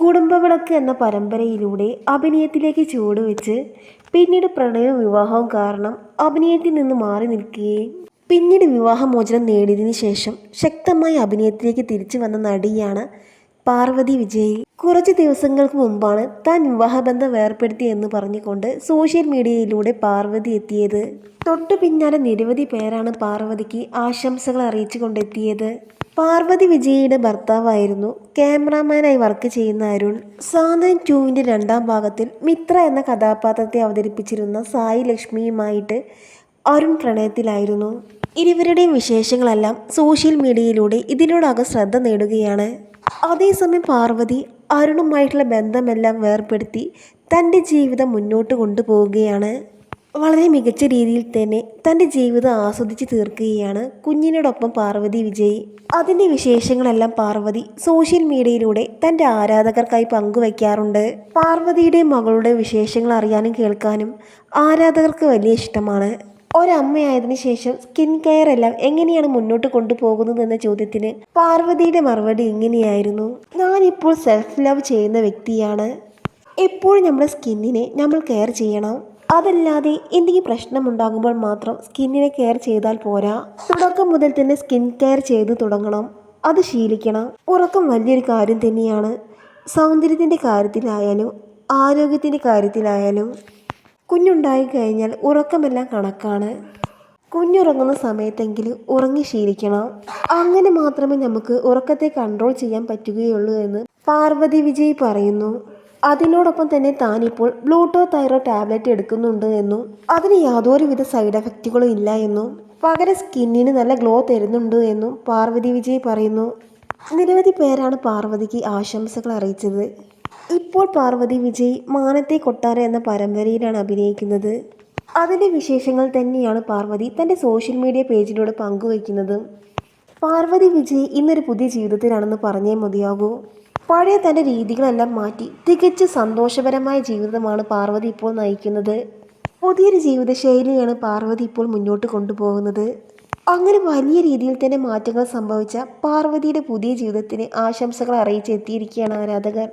കുടുംബവിളക്ക് എന്ന പരമ്പരയിലൂടെ അഭിനയത്തിലേക്ക് ചുവടുവെച്ച് പിന്നീട് പ്രണയവും വിവാഹവും കാരണം അഭിനയത്തിൽ നിന്ന് മാറി നിൽക്കുകയും പിന്നീട് വിവാഹമോചനം നേടിയതിനു ശേഷം ശക്തമായി അഭിനയത്തിലേക്ക് തിരിച്ചു വന്ന നടിയാണ് പാർവതി വിജയ്. കുറച്ച് ദിവസങ്ങൾക്ക് മുമ്പാണ് താൻ വിവാഹബന്ധം വേർപ്പെടുത്തി എന്ന് പറഞ്ഞുകൊണ്ട് സോഷ്യൽ മീഡിയയിലൂടെ പാർവതി എത്തിയത്. തൊട്ടു പിന്നാലെ നിരവധി പേരാണ് പാർവതിക്ക് ആശംസകൾ അറിയിച്ചു കൊണ്ടെത്തിയത് പാർവതി വിജയിയുടെ ഭർത്താവായിരുന്നു ക്യാമറാമാനായി വർക്ക് ചെയ്യുന്ന അരുൺ. സാന്തൻ ടൂവിന്റെ രണ്ടാം ഭാഗത്തിൽ മിത്ര എന്ന കഥാപാത്രത്തെ അവതരിപ്പിച്ചിരുന്ന സായി ലക്ഷ്മിയുമായിട്ട് അരുൺ പ്രണയത്തിലായിരുന്നു. ഇരുവരുടെയും വിശേഷങ്ങളെല്ലാം സോഷ്യൽ മീഡിയയിലൂടെ ഇതിനോടകം ശ്രദ്ധ നേടുകയാണ്. അതേസമയം പാർവതി അരുണുമായിട്ടുള്ള ബന്ധമെല്ലാം വേർപ്പെടുത്തി തന്റെ ജീവിതം മുന്നോട്ട് കൊണ്ടുപോവുകയാണ്. വളരെ മികച്ച രീതിയിൽ തന്നെ തന്റെ ജീവിതം ആസ്വദിച്ച് തീർക്കുകയാണ് കുഞ്ഞിനോടൊപ്പം പാർവതി വിജയ്. അതിന്റെ വിശേഷങ്ങളെല്ലാം പാർവതി സോഷ്യൽ മീഡിയയിലൂടെ തന്റെ ആരാധകർക്കായി പങ്കുവയ്ക്കാറുണ്ട്. പാർവതിയുടെ മകളുടെ വിശേഷങ്ങൾ അറിയാനും കേൾക്കാനും ആരാധകർക്ക് വലിയ ഇഷ്ടമാണ്. ഒരമ്മയായതിനു ശേഷം സ്കിൻ കെയർ എല്ലാം എങ്ങനെയാണ് മുന്നോട്ട് കൊണ്ടുപോകുന്നത് എന്ന ചോദ്യത്തിന് പാർവതിയുടെ മറുപടി ഇങ്ങനെയായിരുന്നു. ഞാനിപ്പോൾ സെൽഫ് ലവ് ചെയ്യുന്ന വ്യക്തിയാണ്. എപ്പോഴും നമ്മുടെ സ്കിന്നിനെ നമ്മൾ കെയർ ചെയ്യണം. അതല്ലാതെ എന്തെങ്കിലും പ്രശ്നമുണ്ടാകുമ്പോൾ മാത്രം സ്കിന്നിനെ കെയർ ചെയ്താൽ പോരാ. തുടക്കം മുതൽ തന്നെ സ്കിൻ കെയർ ചെയ്ത് തുടങ്ങണം. അത് ശീലിക്കണം. ഉറക്കം വലിയൊരു കാര്യം തന്നെയാണ്. സൗന്ദര്യത്തിന്റെ കാര്യത്തിലായാലും ആരോഗ്യത്തിന്റെ കാര്യത്തിലായാലും. കുഞ്ഞുണ്ടായി കഴിഞ്ഞാൽ ഉറക്കമെല്ലാം കണക്കാണ്. കുഞ്ഞുറങ്ങുന്ന സമയത്തെങ്കിലും ഉറങ്ങി ശീലിക്കണം. അങ്ങനെ മാത്രമേ നമുക്ക് ഉറക്കത്തെ കൺട്രോൾ ചെയ്യാൻ പറ്റുകയുള്ളൂ എന്ന് പാർവതി വിജയ് പറയുന്നു. അതിനോടൊപ്പം തന്നെ താനിപ്പോൾ ബ്ലൂട്ടോ തൈറോ ടാബ്ലറ്റ് എടുക്കുന്നുണ്ട് എന്നും അതിന് യാതൊരുവിധ സൈഡ് എഫക്റ്റുകളും ഇല്ല എന്നും പകരം സ്കിന്നിന് നല്ല ഗ്ലോ തരുന്നുണ്ട് എന്നും പാർവതി വിജയ് പറയുന്നു. നിരവധി പേരാണ് പാർവതിക്ക് ആശംസകൾ അറിയിച്ചത്. ഇപ്പോൾ പാർവതി വിജയ് മാനത്തെ കൊട്ടാര എന്ന പരമ്പരയിലാണ് അഭിനയിക്കുന്നത്. അതിന്റെ വിശേഷങ്ങൾ തന്നെയാണ് പാർവതി തന്റെ സോഷ്യൽ മീഡിയ പേജിലൂടെ പങ്കുവയ്ക്കുന്നത്. പാർവതി വിജയ് ഇന്നൊരു പുതിയ ജീവിതത്തിലാണെന്ന് പറഞ്ഞേ മതിയാകൂ. പഴയ തന്റെ രീതികളെല്ലാം മാറ്റി തികച്ച് സന്തോഷപരമായ ജീവിതമാണ് പാർവതി ഇപ്പോൾ നയിക്കുന്നത്. പുതിയൊരു ജീവിതശൈലിയാണ് പാർവതി ഇപ്പോൾ മുന്നോട്ട് കൊണ്ടുപോകുന്നത്. അങ്ങനെ വലിയ രീതിയിൽ തന്നെ മാറ്റങ്ങൾ സംഭവിച്ച പാർവതിയുടെ പുതിയ ജീവിതത്തിന് ആശംസകൾ അറിയിച്ചെത്തിയിരിക്കുകയാണ് ആരാധകർ.